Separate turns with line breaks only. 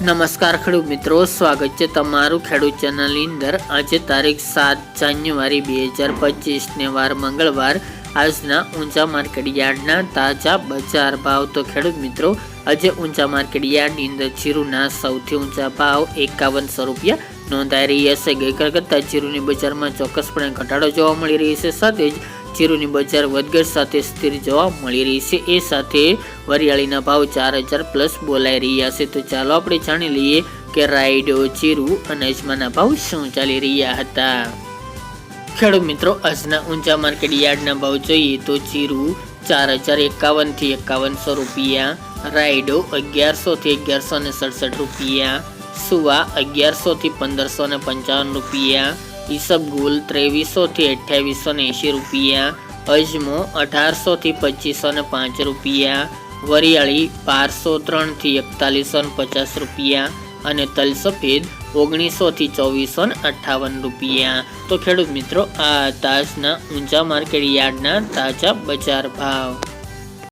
નમસ્કાર ખેડૂત મિત્રો, સ્વાગત છે તમારું ખેડૂત ચેનલની અંદર. આજે તારીખ સાત જાન્યુઆરી બે હજાર પચીસને વાર મંગળવાર. આજના ઊંચા માર્કેટ યાર્ડના તાજા બજાર ભાવ. તો ખેડૂત મિત્રો, આજે ઊંચા માર્કેટ યાર્ડની અંદર જીરુના સૌથી ઊંચા ભાવ એકાવનસો રૂપિયા નોંધાઈ રહ્યા છે. ગઈકાલ કરતાં જીરુની બજારમાં ચોક્કસપણે ઘટાડો જોવા મળી રહી છે. સાથે જ જીરુની બજાર વધઘટ સાથે સ્થિર જોવા મળી રહી છે. એ સાથે વરિયાળીના ભાવ ચાર હજાર પ્લસ બોલાઈ રહ્યા છે. તો ચાલો આપણે જાણી લઈએ કે રાયડો, જીરુ અને અજમાના ભાવ શું ચાલી રહ્યા હતા. ખેડૂત મિત્રો, આજના ઊંચા માર્કેટ યાર્ડના ભાવ જોઈએ તો જીરુ ચાર હજાર એકાવનથી એકાવનસો રૂપિયા, રાયડો અગિયારસોથી અગિયારસો ને સડસઠ રૂપિયા, સુવા અગિયારસોથી પંદરસો ને પંચાવન રૂપિયા ઈસબગુલ ત્રેવીસોથી અઠ્યાવીસો ને એંશી રૂપિયા, અજમો અઢારસોથી પચીસો ને પાંચ રૂપિયા, વરિયાળી બારસો ત્રણથી એકતાલીસો ને પચાસ રૂપિયા અને તલ સફેદ ઓગણીસોથી ચોવીસો ને અઠ્ઠાવન રૂપિયા. તો ખેડૂત મિત્રો, આ તાજના ઊંચા માર્કેટ યાર્ડના તાજા બજાર ભાવ.